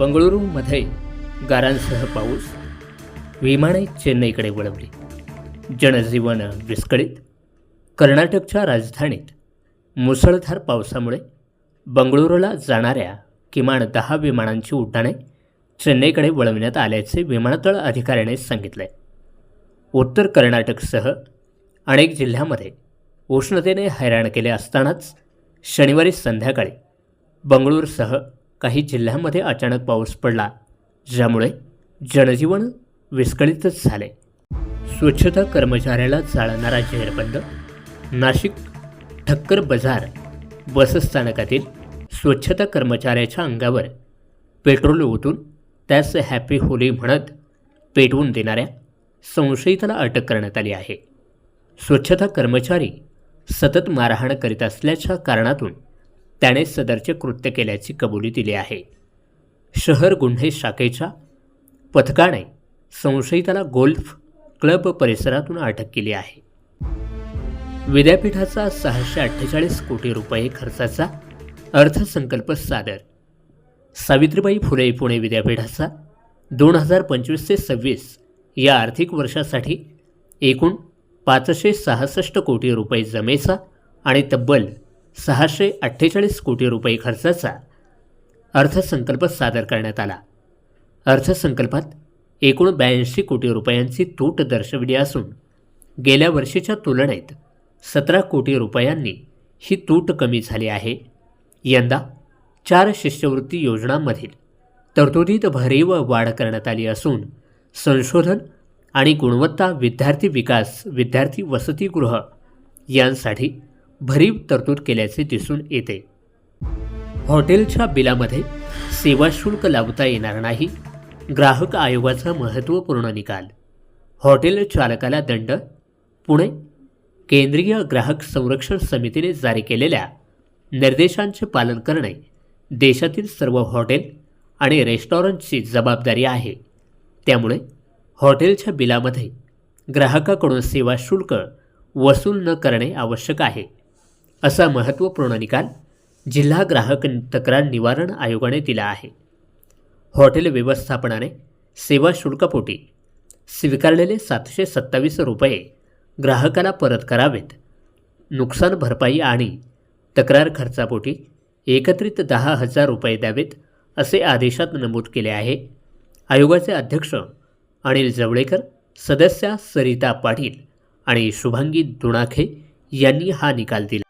बंगळुरूमध्ये गारांसह पाऊस विमाने चेन्नईकडे वळवली. जनजीवन विस्कळीत कर्नाटकच्या राजधानीत मुसळधार पावसामुळे बंगळुरूला जाणाऱ्या किमान दहा विमानांची उड्डाणे चेन्नईकडे वळवण्यात आल्याचे विमानतळ अधिकाऱ्याने सांगितले. उत्तर कर्नाटकसह अनेक जिल्ह्यामध्ये उष्णतेने हैराण केले असतानाच शनिवारी संध्याकाळी बंगळूरसह काही जिल्ह्यांमध्ये अचानक पाऊस पडला ज्यामुळे जनजीवन विस्कळीतच झाले. स्वच्छता कर्मचाऱ्याला चालणारा जेरबंद नाशिक ठक्कर बाजार बसस्थानकातील स्वच्छता कर्मचाऱ्याच्या अंगावर पेट्रोल ओतून त्यास हॅपी होली म्हणत पेटवून देणाऱ्या संशयिताला अटक करण्यात आली आहे. स्वच्छता कर्मचारी सतत मारहाण करीत असल्याच्या कारणातून त्याने सदरचे कृत्य केल्याची कबुली दिली आहे. शहर गुन्हे शाखेच्या पथकाने संशयिताला गोल्फ क्लब परिसरातून अटक केली आहे. विद्यापीठाचा सहाशे अठ्ठेचाळीस कोटी रुपये खर्चाचा अर्थसंकल्प सादर. सावित्रीबाई फुले पुणे विद्यापीठाचा दोन हजार पंचवीस ते सव्वीस या आर्थिक वर्षासाठी एकूण पाचशे सहासष्ट कोटी रुपये जमेचा आणि तब्बल सहाशे अठ्ठेचाळीस कोटी रुपये खर्चाचा अर्थसंकल्प सादर करण्यात आला. अर्थसंकल्पात एकूण ब्याऐंशी कोटी रुपयांची तूट दर्शविली असून गेल्या वर्षीच्या तुलनेत सतरा कोटी रुपयांनी ही तूट कमी झाली आहे. यंदा चार शिष्यवृत्ती योजनांमधील तरतुदीत भरीव वाढ करण्यात आली असून संशोधन आणि गुणवत्ता विद्यार्थी विकास विद्यार्थी वसतिगृह यांसाठी भरीव तरतूद केल्याचे दिसून येते. हॉटेलच्या बिलामध्ये सेवा शुल्क लावता येणार नाही ग्राहक आयोगाचा महत्त्वपूर्ण निकाल. हॉटेल चालकाला दंड पुणे केंद्रीय ग्राहक संरक्षण समितीने जारी केलेल्या निर्देशांचे पालन करणे देशातील सर्व हॉटेल आणि रेस्टॉरंटची जबाबदारी आहे. त्यामुळे हॉटेलच्या बिलामध्ये ग्राहकाकडून सेवा शुल्क वसूल न करणे आवश्यक आहे. असा महत्त्वपूर्ण निकाल जिल्हा ग्राहक तक्रार निवारण आयोगाने दिला आहे. हॉटेल व्यवस्थापनाने सेवा शुल्कपोटी स्वीकारलेले सातशे सत्तावीस रुपये ग्राहकाला परत करावेत. नुकसान भरपाई आणि तक्रार खर्चापोटी एकत्रित दहा हजार रुपये द्यावेत असे आदेशात नमूद केले आहे. आयोगाचे अध्यक्ष अनिल जवळेकर सदस्या सरिता पाटील आणि शुभांगी दुणाखे यांनी हा निकाल दिला.